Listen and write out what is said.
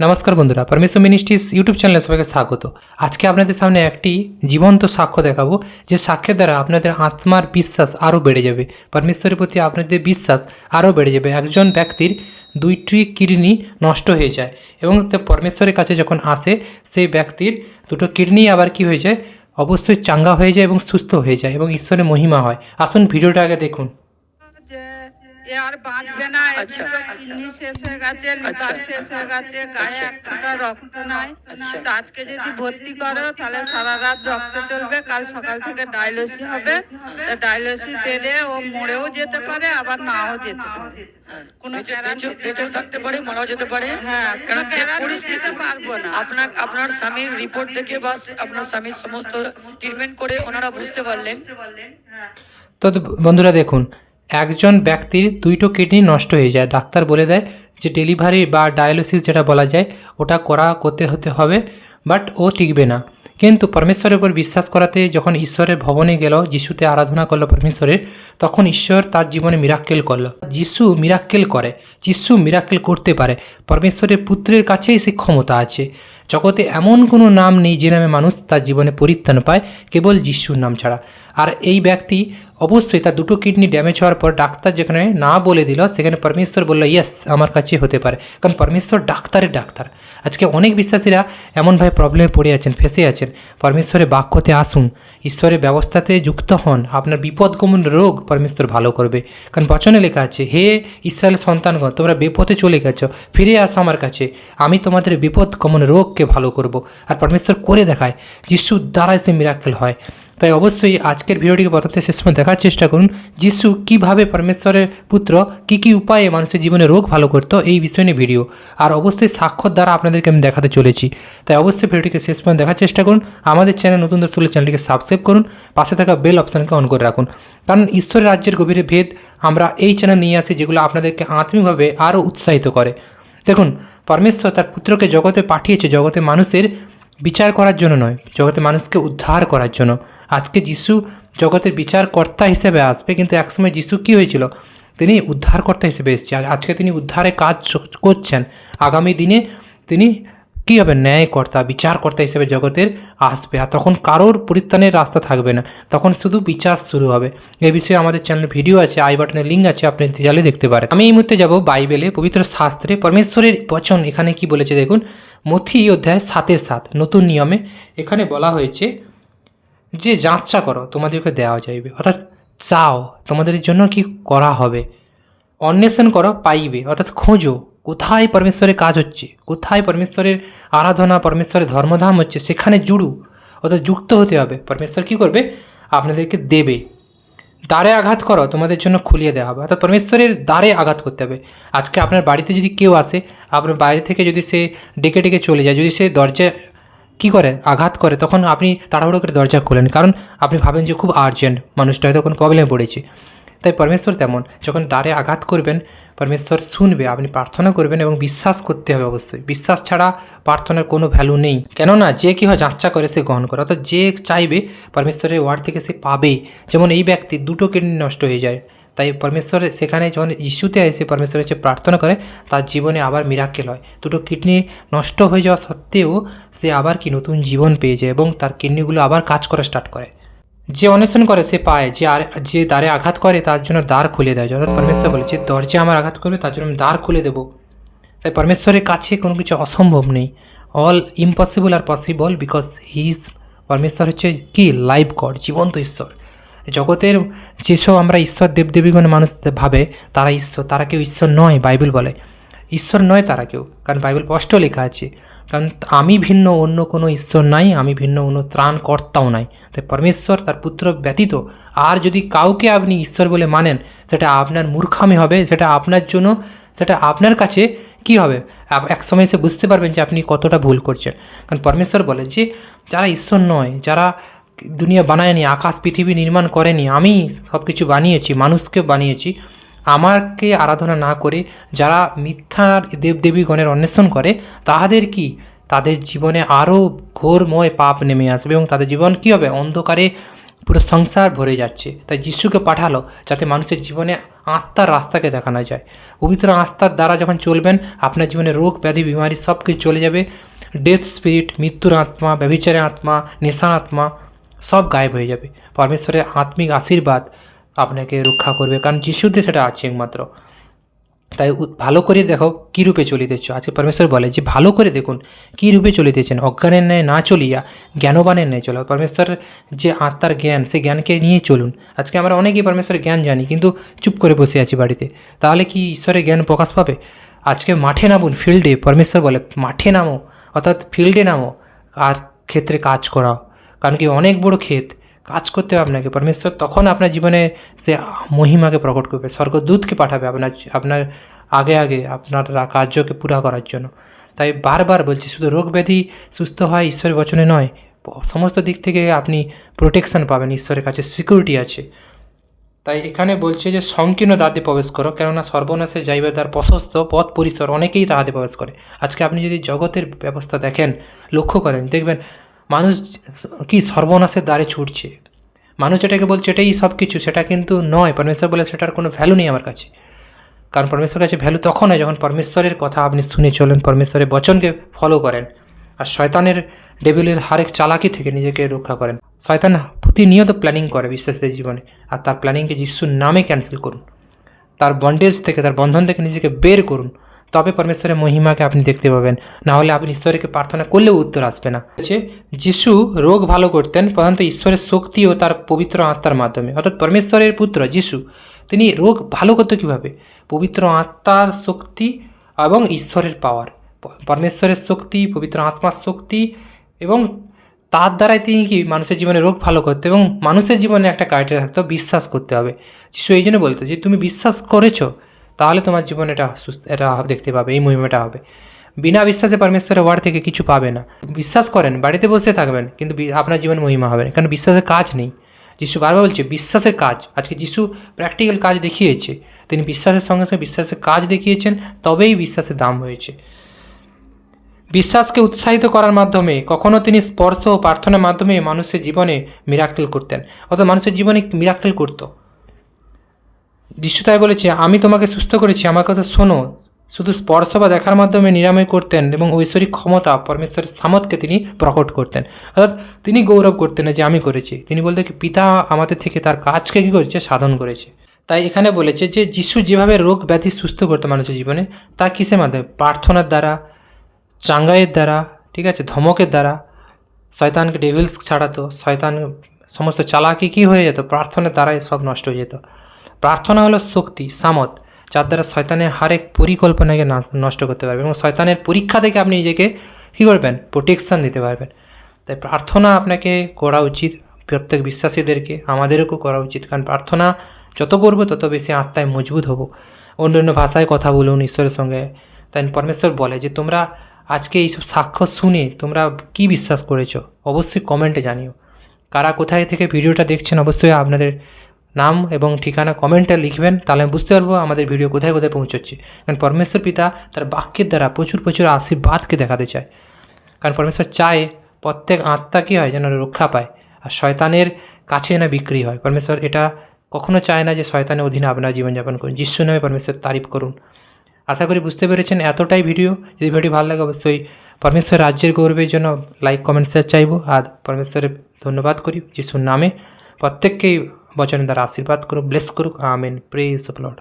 নমস্কার বন্ধুরা পরমেশ্বর মিনিস্ট্রিজ ইউটিউব চ্যানেলে সবাইকে স্বাগত। আজকে আপনাদের সামনে একটি জীবন্ত সাক্ষ্য দেখাবো, যে সাক্ষ্যের দ্বারা আপনাদের আত্মার বিশ্বাস আরও বেড়ে যাবে। পরমেশ্বরের প্রতি আপনাদের বিশ্বাস আরও বেড়ে যাবে। একজন ব্যক্তির দুইটি কিডনি নষ্ট হয়ে যায় এবং পরমেশ্বরের কাছে যখন আসে, সেই ব্যক্তির দুটো কিডনি আবার কি হয়ে যায়? অবশ্যই চাঙ্গা হয়ে যায় এবং সুস্থ হয়ে যায় এবং ঈশ্বরের মহিমা হয়। আসুন ভিডিওটা আগে দেখুন। আর বাঁচবে না আচ্ছা, কিডনি শেষ হয়ে গেছে লিভার শেষ হয়ে গেছে গায়ে এক ফোঁটা রক্ত নাই। আচ্ছা। তো আজকে যদি ভর্তি করো তাহলে সারা রাত রক্ত চলবে কাল সকাল থেকে ডায়ালিসিস হবে। ডায়ালিসিস বেড়ে ও মরেও যেতে পারে আবার নাও যেতে পারে। কোনো বেঁচেও- থাকতে পারে মারাও যেতে পারে। হ্যাঁ, কারণ পরিস্থিতি পারব না। আপনার আপনার স্বামীর রিপোর্ট দেখে বা আপনার স্বামীর সমস্ত ট্রিটমেন্ট করে ওনারা বুঝতে পারলেন। তো বন্ধুরা দেখুন একজন ব্যক্তির দুইটো কিডনি নষ্ট হয়ে যায়। ডাক্তার বলে দেয় যে, ডেলিভারি বা ডায়ালিসিস যেটা বলা যায়, ওটা করা করতে হতে হবে, বাট ও টিকবে না। কিন্তু পরমেশ্বরের উপর বিশ্বাস করাতে যখন ঈশ্বরের ভবনে গেল, যিশুতে আরাধনা করল পরমেশ্বরের, তখন ঈশ্বর তার জীবনে মিরাক্কেল করল। যিশু মিরাক্কেল করে, যিশু মিরাক্কেল করতে পারে, পরমেশ্বরের পুত্রের কাছেই সে ক্ষমতা আছে। জগতে এমন কোনো নাম নেই যে নামে মানুষ তার জীবনে পরিত্রাণ পায়, কেবল যিশুর নাম ছাড়া। আর এই ব্যক্তি অবশ্যই তার দুটো কিডনি ড্যামেজ হওয়ার পর ডাক্তার যেখানে না বলে দিল, সেখানে পরমেশ্বর বলল ইয়েস আমার কাছে হতে পারে। কারণ পরমেশ্বর ডাক্তারের ডাক্তার। আজকে অনেক বিশ্বাসীরা এমনভাবে প্রবলেমে পড়ে আছেন, ফেসে আছেন। পরমেশ্বরের বাক্যতে আসুন, ঈশ্বরের ব্যবস্থাতে যুক্ত হন। আপনার বিপদগমন রোগ পরমেশ্বর ভালো করবে। কারণ বচনে লেখা আছে, হে ইসরায়েল সন্তানগণ, তোমরা বিপদে চলে গেছো, ফিরে আসো আমার কাছে। আমি তোমাদের বিপদগমন রোগকে ভালো করব আর পরমেশ্বর করে দেখায়। যিশুর দ্বারাই সে মিরাক্কেল হয়। তাই অবশ্যই আজকের ভিডিওটিকে প্রথম থেকে শেষ পর্যন্ত দেখার চেষ্টা করুন। যিশু কীভাবে পরমেশ্বরের পুত্র, কী কী উপায়ে মানুষের জীবনে রোগ ভালো করতো, এই বিষয় নিয়ে ভিডিও আর অবশ্যই সাক্ষর দ্বারা আপনাদেরকে আমি দেখাতে চলেছি। তাই অবশ্যই ভিডিওটিকে শেষ পর্যন্ত দেখার চেষ্টা করুন। আমাদের চ্যানেল নতুন দর্শক চ্যানেলটিকে সাবস্ক্রাইব করুন। পাশে থাকা বেল অপশানকে অন করে রাখুন। কারণ ঈশ্বরের রাজ্যের গভীরে ভেদ আমরা এই চ্যানেল নিয়ে আসি যেগুলো আপনাদেরকে আত্মিকভাবে আরও উৎসাহিত করে। দেখুন, পরমেশ্বর তার পুত্রকে জগতে পাঠিয়েছে, জগতে মানুষের বিচার করার জন্য নয়, জগতে মানুষকে উদ্ধার করার জন্য। আজকে যিশু জগতের বিচারকর্তা হিসেবে আসবে, কিন্তু একসময় যিশু কী হয়েছিল? তিনি উদ্ধারকর্তা হিসেবে এসেছে। আজকে তিনি উদ্ধারে কাজ করছেন। আগামী দিনে তিনি কী হবে? ন্যায়কর্তা, বিচারকর্তা হিসেবে জগতের আসবে। আর তখন কারোর পরিত্রাণের রাস্তা থাকবে না। তখন শুধু বিচার শুরু হবে। এই বিষয়ে আমাদের চ্যানেল ভিডিও আছে আই বাটনের লিঙ্ক আছে, আপনি চাইলে দেখতে পারেন। আমি এই মুহূর্তে যাব বাইবেলে পবিত্র শাস্ত্রে পরমেশ্বরের বচন। এখানে কি বলেছে দেখুন? মথি অধ্যায় সাতের সাত, নতুন নিয়মে এখানে বলা হয়েছে যে যাচ্ছা করো, তোমাদেরকে দেওয়া যাইবে। অর্থাৎ চাও, তোমাদের জন্য কি করা হবে? অন্বেষণ করো, পাইবে। অর্থাৎ খোঁজো। কোথায় পরমেশ্বরের কাজ হচ্ছে? কোথায় পরমেশ্বরের আরাধনা, পরমেশ্বরের ধর্মধাম হচ্ছে? সেখানে জুড়ু। অর্থাৎ যুক্ত হতে হবে। পরমেশ্বর কী করবে? আপনাদেরকে দেবে। দ্বারে আঘাত করো, তোমাদের জন্য খুলিয়ে দেওয়া হবে। অর্থাৎ পরমেশ্বরের দ্বারে আঘাত করতে হবে। আজকে আপনার বাড়িতে যদি কেউ আসে, আপনার বাইরে থেকে যদি সে ডেকে ডেকে চলে যায়, যদি সে দরজা কী করে? আঘাত করে, তখন আপনি তাড়াহুড়ো করে দরজা খোলেন। কারণ আপনি ভাবেন যে খুব আর্জেন্ট মানুষটা, হয়তো কোনো প্রবলেমে পড়েছে। তাই পরমেশ্বর তেমন। যখন দ্বারে আঘাত করবেন, পরমেশ্বর শুনবে, আপনি প্রার্থনা করবেন এবং বিশ্বাস করতে হবে অবশ্যই। বিশ্বাস ছাড়া প্রার্থনার কোনো ভ্যালু নেই। কেননা যে কী হয় যাচ্চা করে সে গ্রহণ করে। অর্থাৎ যে চাইবে, পরমেশ্বরের ওয়ার্ড থেকে সে পাবে। যেমন এই ব্যক্তি দুটো কিডনি নষ্ট হয়ে যায়। তাই পরমেশ্বর সেখানে যখন ইস্যুতে এসে পরমেশ্বরের কাছে প্রার্থনা করে, তার জীবনে আবার মিরাক্কেল হয়। দুটো কিডনি নষ্ট হয়ে যাওয়া সত্ত্বেও সে আবার কি নতুন জীবন পেয়ে যায় এবং তার কিডনিগুলো আবার কাজ করা স্টার্ট করে। যে অন্বেষণ করে সে পায়, যে আর যে দ্বারে আঘাত করে, তার জন্য দ্বার খুলে দেয়। অর্থাৎ পরমেশ্বর বলে, যে দরজা আমার আঘাত করবে, তার জন্য আমি দ্বার খুলে দেবো। তাই পরমেশ্বরের কাছে কোনো কিছু অসম্ভব নেই। All impossible are possible because he is Parameshwar হচ্ছে কি? লাইভ গড জীবন্ত ঈশ্বর। জগতের যেসব আমরা ঈশ্বর দেবদেবীগণ মানুষ ভাবে, তারা ঈশ্বর, তারা কেউ ঈশ্বর নয়, বাইবেল বলে। ঈশ্বর নয় তারা কেউ। কারণ বাইবেল স্পষ্ট লেখা আছে, কারণ আমি ভিন্ন, অন্য কোনো ঈশ্বর নাই, আমি ভিন্ন, অন্য ত্রাণকর্তাও নাই। তাই পরমেশ্বর, তার পুত্র ব্যতীত আর যদি কাউকে আপনি ঈশ্বর বলে মানেন, সেটা আপনার মূর্খামি হবে, সেটা আপনার জন্য, সেটা আপনার কাছে কি হবে? এক সময় এসে বুঝতে পারবেন যে আপনি কতটা ভুল করছেন। কারণ পরমেশ্বর বলে যে, যারা ঈশ্বর নয়, যারা দুনিয়া বানায়নি, আকাশ, পৃথিবী নির্মাণ করেনি, আমি সব কিছু বানিয়েছি, মানুষকে বানিয়েছি আমাকে আরাধনা না করে যারা মিথ্যার দেবদেবীগণের অন্বেষণ করে, তাহাদের কি? তাদের জীবনে আরও ঘোরময় পাপ নেমে আসবে এবং তাদের জীবন কী হবে? অন্ধকারে পুরো সংসার ভরে যাচ্ছে। তাই যিশুকে পাঠালো যাতে মানুষের জীবনে আত্মার রাস্তাকে দেখানো যায়। পবিত্র আস্থার দ্বারা যখন চলবেন, আপনার জীবনে রোগ, ব্যাধি, বিমারি সব কিছু চলে যাবে। ডেথ স্পিরিট মৃত্যুর আত্মা, ব্যভিচারের আত্মা, নেশার আত্মা সব গায়েব হয়ে যাবে। পরমেশ্বরের আত্মিক আশীর্বাদ আপনাকে রক্ষা করবে, কারণ যিশুতে সেটা আছে একমাত্র। তাই ভালো করে দেখো কী রূপে চলিতেছ। আজকে পরমেশ্বর বলে যে, ভালো করে দেখুন কী রূপে চলিতেছেন। অজ্ঞানের ন্যায় না চলিয়া, জ্ঞানবানের ন্যায় চলো। পরমেশ্বর যে আত্মার জ্ঞান সেই জ্ঞানকে নিয়ে চলুন। আজকে আমরা অনেকেই পরমেশ্বরের জ্ঞান জানি, কিন্তু চুপ করে বসে আছি বাড়িতে। তাহলে কি ঈশ্বরের জ্ঞান প্রকাশ পাবে? আজকে মাঠে নামুন, ফিল্ডে, পরমেশ্বর বলে, মাঠে নামো, অর্থাৎ ফিল্ডে নামো, আর ক্ষেত্রে কাজ করাও। কারণ কি অনেক বড় ক্ষেত কাজ করতে হবে আপনাকে। পরমেশ্বর তখন আপনার জীবনে সে মহিমাকে প্রকট করবে, স্বর্গদূতকে পাঠাবে আপনার আপনার আগে আগে আপনার কার্যকে পুরা করার জন্য। তাই বারবার বলছি, শুধু রোগ ব্যাধি সুস্থ হয় ঈশ্বরের বচনে নয়, সমস্ত দিক থেকে আপনি প্রোটেকশন পাবেন, ঈশ্বরের কাছে সিকিউরিটি আছে। তাই এখানে বলছে যে, সংকীর্ণ দাঁতে প্রবেশ করো, কেননা সর্বনাশে যাইবে তার প্রশস্ত পথ পরিসর, অনেকেই তাহাতে প্রবেশ করে। আজকে আপনি যদি জগতের ব্যবস্থা দেখেন, লক্ষ্য করেন, দেখবেন মানুষ কি সর্বনাশের দ্বারে ছুটছে? মানুষ যেটাকে বলছে এটাই সব কিছু, সেটা কিন্তু নয়। পরমেশ্বর বলে সেটার কোনো ভ্যালু নেই আমার কাছে। কারণ পরমেশ্বরের কাছে ভ্যালু তখন হয় যখন পরমেশ্বরের কথা আপনি শুনে চলেন, পরমেশ্বরের বচনকে ফলো করেন আর শয়তানের ডেবিলের হারেক চালাকি থেকে নিজেকে রক্ষা করেন। শয়তান প্রতিনিয়ত প্ল্যানিং করে বিশ্বাসীদের জীবনে আর তার প্ল্যানিংকে যিশুর নামে ক্যান্সেল করুন। তার বন্ডেজ থেকে, তার বন্ধন থেকে নিজেকে বের করুন। তবে পরমেশ্বরের মহিমাকে আপনি দেখতে পাবেন। না হলে আপনি ঈশ্বরকে প্রার্থনা করলেও উত্তর আসবে না। হচ্ছে যিশু রোগ ভালো করতেন, প্রধানত ঈশ্বরের শক্তি ও তার পবিত্র আত্মার মাধ্যমে। অর্থাৎ পরমেশ্বরের পুত্র যিশু, তিনি রোগ ভালো করতো কীভাবে? পবিত্র আত্মার শক্তি এবং ঈশ্বরের পাওয়ার পরমেশ্বরের শক্তি, পবিত্র আত্মার শক্তি এবং তার দ্বারাই তিনি কি মানুষের জীবনে রোগ ভালো করতে এবং মানুষের জীবনে একটা ক্রাইটেরিয়া থাকতো, বিশ্বাস করতে হবে। যিশু এই জন্য বলতো যে, তুমি বিশ্বাস করেছ তাহলে তোমার জীবনে এটা এটা দেখতে পাবে, এই মহিমাটা হবে। বিনা বিশ্বাসে পরমেশ্বরের ওয়ার্ড থেকে কিছু পাবে না। বিশ্বাস করেন, বাড়িতে বসে থাকবেন, কিন্তু আপনার জীবন মহিমা হবে না। কারণ বিশ্বাসের কাজ নেই। যিশু বারবার বলছে, বিশ্বাসের কাজ। আজকে যিশু প্র্যাকটিক্যাল কাজ দেখিয়েছে। তিনি বিশ্বাসের সঙ্গে সঙ্গে বিশ্বাসের কাজ দেখিয়েছেন, তবেই বিশ্বাসের দাম হয়েছে। বিশ্বাসকে উৎসাহিত করার মাধ্যমে কখনও তিনি স্পর্শ ও প্রার্থনার মাধ্যমে মানুষের জীবনে মিরাক্কেল করতেন। অর্থাৎ মানুষের জীবনে মিরাক্কেল করতো। তাই বলেছে, আমি তোমাকে সুস্থ করেছি, আমার কথা শোনো। শুধু স্পর্শ বা দেখার মাধ্যমে নিরাময় করতেন এবং ঐশ্বরিক ক্ষমতা, পরমেশ্বরের সামতকে তিনি প্রকট করতেন। অর্থাৎ তিনি গৌরব করতেন যে, আমি করেছি। তিনি বলতে কি, পিতা আমাদের থেকে তার কাজকে কী করেছে? সাধন করেছে। তাই এখানে বলেছে যে, যিশু যেভাবে রোগ ব্যাধি সুস্থ করতো মানুষের জীবনে, তা কিসের মাধ্যমে? প্রার্থনার দ্বারা, চাঙ্গাইয়ের দ্বারা, ঠিক আছে? ধমকের দ্বারা। শয়তানকে ডেভিলস ছাড়াতো, শয়তান সমস্ত চালাকি কী হয়ে যেত? প্রার্থনার দ্বারাই সব নষ্ট হয়ে যেত। প্রার্থনা হলো শক্তি সামত যার দ্বারা শয়তানের হারেক পরিকল্পনাকে নষ্ট করতে পারবে এবং শয়তানের পরীক্ষা থেকে আপনি নিজেকে কী করবেন? প্রোটেকশান দিতে পারবেন। তাই প্রার্থনা আপনাকে করা উচিত। প্রত্যেক বিশ্বাসীদেরকে আমাদেরকেও করা উচিত। কারণ প্রার্থনা যত করব, তত বেশি আত্মায় মজবুত হব। অন্য অন্য ভাষায় কথা বলুন ঈশ্বরের সঙ্গে। তাই পরমেশ্বর বলে যে, তোমরা আজকে এইসব সাক্ষ্য শুনে তোমরা কি বিশ্বাস করেছ? অবশ্যই কমেন্টে জানিও। কারা কোথায় থেকে ভিডিওটা দেখছেন, অবশ্যই আপনাদের নাম এবং ঠিকানা কমেন্টে লিখবেন, তাহলে আমি বুঝতে পারব আমাদের ভিডিও কোথায় কোথায় পৌঁছচ্ছে। কারণ পরমেশ্বর পিতা তার বাক্যের দ্বারা প্রচুর প্রচুর আশীর্বাদকে দেখাতে চায়। কারণ পরমেশ্বর চায় প্রত্যেক আত্মা কী হয় যেন রক্ষা পায়, আর শয়তানের কাছে না বিক্রি হয়। পরমেশ্বর এটা কখনো চায় না যে শয়তানের অধীনে আপনারা জীবনযাপন করুন। যিশু নামে পরমেশ্বর তারিফ করুন। আশা করি বুঝতে পেরেছেন এতটাই ভিডিও। যদি ভিডিও ভালো লাগে অবশ্যই পরমেশ্বর রাজ্যের গৌরবের জন্য লাইক, কমেন্ট শেয়ার চাইব। আর পরমেশ্বরের ধন্যবাদ করি যিশুর নামে। প্রত্যেককেই বচনের দ্বারা আশীর্বাদ করুক ব্লেস করুক আমেন প্রেস অফ লর্ড